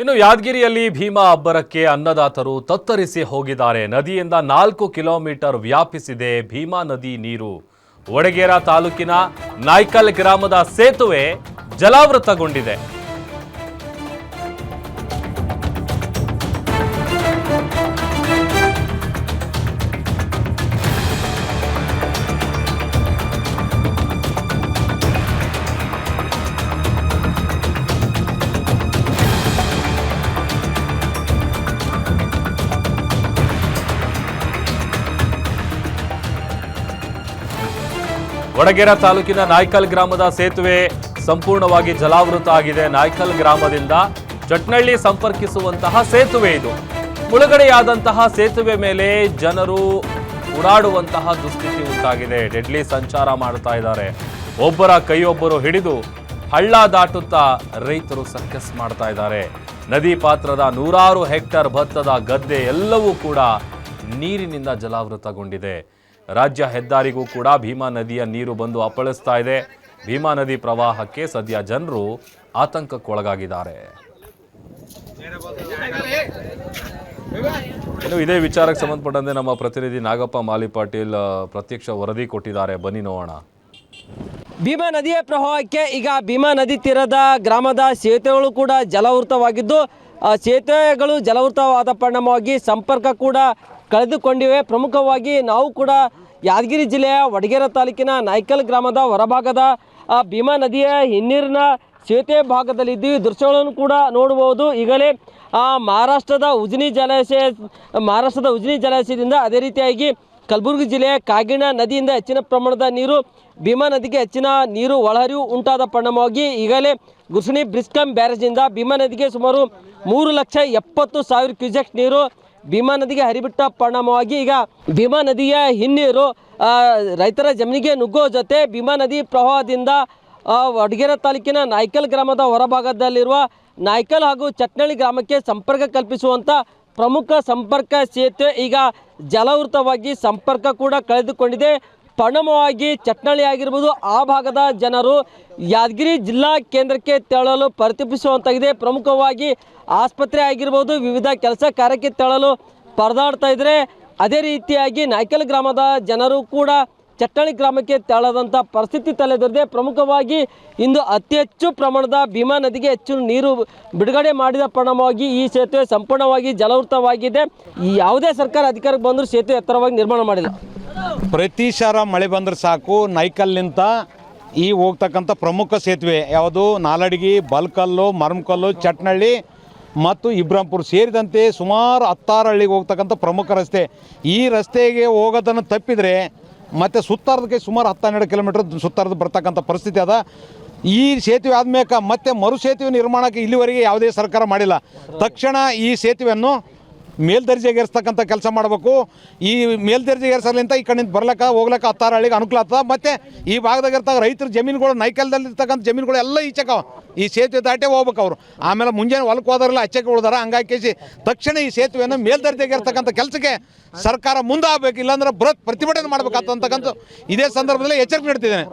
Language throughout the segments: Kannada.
ಇನ್ನು ಯಾದಗಿರಿಯಲ್ಲಿ ಭೀಮಾ ಅಬ್ಬರಕ್ಕೆ ಅನ್ನದಾತರು ತತ್ತರಿಸಿ ಹೋಗಿದ್ದಾರೆ. ನದಿಯಿಂದ ನಾಲ್ಕು ಕಿಲೋಮೀಟರ್ ವ್ಯಾಪಿಸಿದೆ ಭೀಮಾ ನದಿ ನೀರು. ಒಡಗೇರ ತಾಲೂಕಿನ ನಾಯ್ಕಲ್ ಗ್ರಾಮದ ಸೇತುವೆ ಜಲಾವೃತಗೊಂಡಿದೆ. ವಡಗೇರ ತಾಲೂಕಿನ ನಾಯ್ಕಲ್ ಗ್ರಾಮದ ಸೇತುವೆ ಸಂಪೂರ್ಣವಾಗಿ ಜಲಾವೃತ ಆಗಿದೆ. ನಾಯ್ಕಲ್ ಗ್ರಾಮದಿಂದ ಚಟ್ನಳ್ಳಿ ಸಂಪರ್ಕಿಸುವಂತಹ ಸೇತುವೆ ಇದು. ಮುಳುಗಡೆಯಾದಂತಹ ಸೇತುವೆ ಮೇಲೆ ಜನರು ಓಡಾಡುವಂತಹ ದುಸ್ಥಿತಿ ಉಂಟಾಗಿದೆ. ಡೆಡ್ಲಿ ಸಂಚಾರ ಮಾಡ್ತಾ ಇದ್ದಾರೆ. ಒಬ್ಬರ ಕೈಯೊಬ್ಬರು ಹಿಡಿದು ಹಳ್ಳ ದಾಟುತ್ತಾ ರೈತರು ಸರ್ಕಸ್ ಮಾಡ್ತಾ ಇದ್ದಾರೆ. ನದಿ ಪಾತ್ರದ ನೂರಾರು ಹೆಕ್ಟರ್ ಭತ್ತದ ಗದ್ದೆ ಎಲ್ಲವೂ ಕೂಡ ನೀರಿನಿಂದ ಜಲಾವೃತಗೊಂಡಿದೆ. ರಾಜ್ಯ ಹೆದ್ದಾರಿಗೂ ಕೂಡ ಭೀಮಾ ನದಿಯ ನೀರು ಬಂದು ಅಪ್ಪಳಿಸ್ತಾ ಇದೆ. ಭೀಮಾ ನದಿ ಪ್ರವಾಹಕ್ಕೆ ಸದ್ಯ ಜನರು ಆತಂಕಕ್ಕೊಳಗಾಗಿದ್ದಾರೆ. ಇನ್ನು ಇದೇ ವಿಚಾರಕ್ಕೆ ಸಂಬಂಧಪಟ್ಟಂತೆ ನಮ್ಮ ಪ್ರತಿನಿಧಿ ನಾಗಪ್ಪ ಮಾಲಿ ಪಾಟೀಲ್ ಆ, ಪ್ರತ್ಯಕ್ಷ ವರದಿ ಕೊಟ್ಟಿದ್ದಾರೆ. ಬನ್ನಿ ನೋಡೋಣ. ಭೀಮಾ ನದಿಯ ಪ್ರವಾಹಕ್ಕೆ ಈಗ ಭೀಮಾ ನದಿ ತೀರದ ಗ್ರಾಮದ ಸೇತುವೆಗಳು ಕೂಡ ಜಲವೃತವಾಗಿದ್ದು ಸೇತುವೆಗಳು ಜಲವೃತವಾದ ಪರಿಣಾಮವಾಗಿ ಸಂಪರ್ಕ ಕೂಡ ಕಳೆದುಕೊಂಡಿವೆ. ಪ್ರಮುಖವಾಗಿ ನಾವು ಕೂಡ ಯಾದಗಿರಿ ಜಿಲ್ಲೆಯ ವಡಗೇರ ತಾಲೂಕಿನ ನಾಯ್ಕಲ್ ಗ್ರಾಮದ ಹೊರಭಾಗದ ಭೀಮಾ ನದಿಯ ಹಿನ್ನೀರಿನ ಸೇತುವೆ ಭಾಗದಲ್ಲಿ ಇದ್ದೀವಿ ದೃಶ್ಯಗಳನ್ನು ಕೂಡ ನೋಡಬಹುದು. ಈಗಲೇ ಮಹಾರಾಷ್ಟ್ರದ ಉಜ್ನಿ ಜಲಾಶಯ, ಮಹಾರಾಷ್ಟ್ರದ ಉಜ್ನಿ ಜಲಾಶಯದಿಂದ ಅದೇ ರೀತಿಯಾಗಿ ಕಲಬುರಗಿ ಜಿಲ್ಲೆಯ ಕಾಗಿಣ ನದಿಯಿಂದ ಹೆಚ್ಚಿನ ಪ್ರಮಾಣದ ನೀರು, ಭೀಮಾ ನದಿಗೆ ಹೆಚ್ಚಿನ ನೀರು ಒಳಹರಿವು ಉಂಟಾದ ಪರಿಣಾಮವಾಗಿ ಈಗಲೇ ಗುರ್ಸಣಿ ಬ್ರಿಸ್ಕಂ ಬ್ಯಾರೇಜಿಂದ ಭೀಮಾ ನದಿಗೆ ಸುಮಾರು ಮೂರು ಲಕ್ಷ ಎಪ್ಪತ್ತು ಸಾವಿರ ಕ್ಯೂಸೆಕ್ ನೀರು ಭೀಮಾ ನದಿಗೆ ಹರಿಬಿಟ್ಟ ಪರಿಣಾಮವಾಗಿ ಈಗ ಭೀಮಾ ನದಿಯ ಹಿನ್ನೀರು ರೈತರ ಜಮೀನಿಗೆ ನುಗ್ಗೋ ಜೊತೆ ಭೀಮಾ ನದಿ ಪ್ರವಾಹದಿಂದ ವಡಗೇರ ತಾಲೂಕಿನ ನಾಯ್ಕಲ್ ಗ್ರಾಮದ ಹೊರಭಾಗದಲ್ಲಿರುವ ನಾಯ್ಕಲ್ ಹಾಗೂ ಚಟ್ನಳ್ಳಿ ಗ್ರಾಮಕ್ಕೆ ಸಂಪರ್ಕ ಕಲ್ಪಿಸುವಂಥ ಪ್ರಮುಖ ಸಂಪರ್ಕ ಸೇತುವೆ ಈಗ ಜಲಾವೃತವಾಗಿ ಸಂಪರ್ಕ ಕೂಡ ಕಳೆದುಕೊಂಡಿದೆ. ಪರಿಣಾಮವಾಗಿ ಚಟ್ನಳ್ಳಿ ಆಗಿರ್ಬೋದು, ಆ ಭಾಗದ ಜನರು ಯಾದಗಿರಿ ಜಿಲ್ಲಾ ಕೇಂದ್ರಕ್ಕೆ ತೆರಳಲು ಪರಿತಪಿಸುವಂತಾಗಿದೆ ಪ್ರಮುಖವಾಗಿ ಆಸ್ಪತ್ರೆ ಆಗಿರ್ಬೋದು, ವಿವಿಧ ಕೆಲಸ ಕಾರ್ಯಕ್ಕೆ ತೆರಳಲು ಪರದಾಡ್ತಾ ಇದ್ರೆ, ಅದೇ ರೀತಿಯಾಗಿ ನಾಯ್ಕಲ್ ಗ್ರಾಮದ ಜನರು ಕೂಡ ಚಟ್ಟಳ್ಳಿ ಗ್ರಾಮಕ್ಕೆ ತೆರಳದಂಥ ಪರಿಸ್ಥಿತಿ ತಲೆದೊರೆದೆ. ಪ್ರಮುಖವಾಗಿ ಇಂದು ಅತಿ ಹೆಚ್ಚು ಪ್ರಮಾಣದ ಭೀಮಾ ನದಿಗೆ ಹೆಚ್ಚು ನೀರು ಬಿಡುಗಡೆ ಮಾಡಿದ ಪರಿಣಾಮವಾಗಿ ಈ ಸೇತುವೆ ಸಂಪೂರ್ಣವಾಗಿ ಜಲವೃತವಾಗಿದೆ ಯಾವುದೇ ಸರ್ಕಾರ ಅಧಿಕಾರಕ್ಕೆ ಬಂದರೂ ಸೇತುವೆ ಎತ್ತರವಾಗಿ ನಿರ್ಮಾಣ ಮಾಡಿಲ್ಲ. ಪ್ರತಿ ಸಾರ ಮಳೆ ಬಂದ್ರೆ ಸಾಕು ನೈಕಲ್ನಿಂದ ಈ ಹೋಗ್ತಕ್ಕಂಥ ಪ್ರಮುಖ ಸೇತುವೆ, ಯಾವುದು ನಾಲಡಿಗಿ, ಬಲ್ಕಲ್ಲು, ಮರಮಕಲ್ಲು, ಚಟ್ನಳ್ಳಿ ಮತ್ತು ಇಬ್ರಾಂಪುರ್ ಸೇರಿದಂತೆ ಸುಮಾರು ಹತ್ತಾರು ಹಳ್ಳಿಗೆ ಹೋಗ್ತಕ್ಕಂಥ ಪ್ರಮುಖ ರಸ್ತೆ. ಈ ರಸ್ತೆಗೆ ಹೋಗೋದನ್ನು ತಪ್ಪಿದರೆ ಮತ್ತು ಸುತ್ತಾರದಕ್ಕೆ ಸುಮಾರು ಹತ್ತೆರಡು ಕಿಲೋಮೀಟ್ರ್ ಸುತ್ತಾರದ ಬರ್ತಕ್ಕಂಥ ಪರಿಸ್ಥಿತಿ ಅದ. ಈ ಸೇತುವೆ ಆದ್ಮೇಕ ಮತ್ತೆ ಮರು ಸೇತುವೆ ನಿರ್ಮಾಣಕ್ಕೆ ಇಲ್ಲಿವರೆಗೆ ಯಾವುದೇ ಸರ್ಕಾರ ಮಾಡಿಲ್ಲ. ತಕ್ಷಣ ಈ ಸೇತುವೆಯನ್ನು ಮೇಲ್ದರ್ಜೆಗೇರಿಸ್ತಕ್ಕಂಥ ಕೆಲಸ ಮಾಡಬೇಕು. ಈ ಮೇಲ್ದರ್ಜೆಗೇರಿಸಲಿಂತ ಈ ಕಡೆಯಿಂದ ಬರ್ಲಕ್ಕ, ಹೋಗ್ಲಕ್ಕ ಹತ್ತಾರು ಹಳ್ಳಿಗೆ ಅನುಕೂಲ ಆಗ್ತದೆ. ಮತ್ತು ಈ ಭಾಗದಾಗ ಇರ್ತಾಗ ರೈತರ ಜಮೀನುಗಳು ನೈಕಲ್ದಲ್ಲಿ ಇರ್ತಕ್ಕಂಥ ಜಮೀನುಗಳು ಎಲ್ಲ ಈಚೆಕ ಈ ಸೇತುವೆ ದಾಟೇ ಹೋಗ್ಬೇಕು ಅವರು. ಆಮೇಲೆ ಮುಂಜಾನೆ ಹೊಲಕ್ಕೆ ಹೋದಾರಲ್ಲ ಅಚ್ಚಕ್ಕೆ ಉಳ್ದಾರ. ಹಂಗಾಗಿ ಕೇಸಿ ತಕ್ಷಣ ಈ ಸೇತುವೆಯನ್ನು ಮೇಲ್ದರ್ಜೆಗೇರ್ತಕ್ಕಂಥ ಕೆಲಸಕ್ಕೆ ಸರ್ಕಾರ ಮುಂದೆ ಆಗಬೇಕು ಇಲ್ಲಾಂದ್ರೆ ಬೃಹತ್ ಪ್ರತಿಭಟನೆ ಮಾಡಬೇಕಾಗ್ತಕ್ಕಂಥ ಇದೇ ಸಂದರ್ಭದಲ್ಲಿ ಎಚ್ಚರಿಕೆ ನೀಡ್ತಿದ್ದೇನೆ.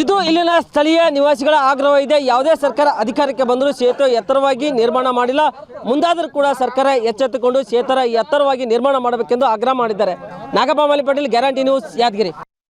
ಇದು ಇಲ್ಲಿನ ಸ್ಥಳೀಯ ನಿವಾಸಿಗಳ ಆಗ್ರಹ ಇದೆ. ಯಾವುದೇ ಸರ್ಕಾರ ಅಧಿಕಾರಕ್ಕೆ ಬಂದರೂ ಸೇತುವೆ ಎತ್ತರವಾಗಿ ನಿರ್ಮಾಣ ಮಾಡಿಲ್ಲ. ಮುಂದಾದರೂ ಕೂಡ ಸರ್ಕಾರ ಎಚ್ಚೆತ್ತುಕೊಂಡು ಸೇತರ ಎತ್ತರವಾಗಿ ನಿರ್ಮಾಣ ಮಾಡಬೇಕೆಂದು ಆಗ್ರಹ ಮಾಡಿದ್ದಾರೆ. Nagappa Patil guarantee news Yadgiri.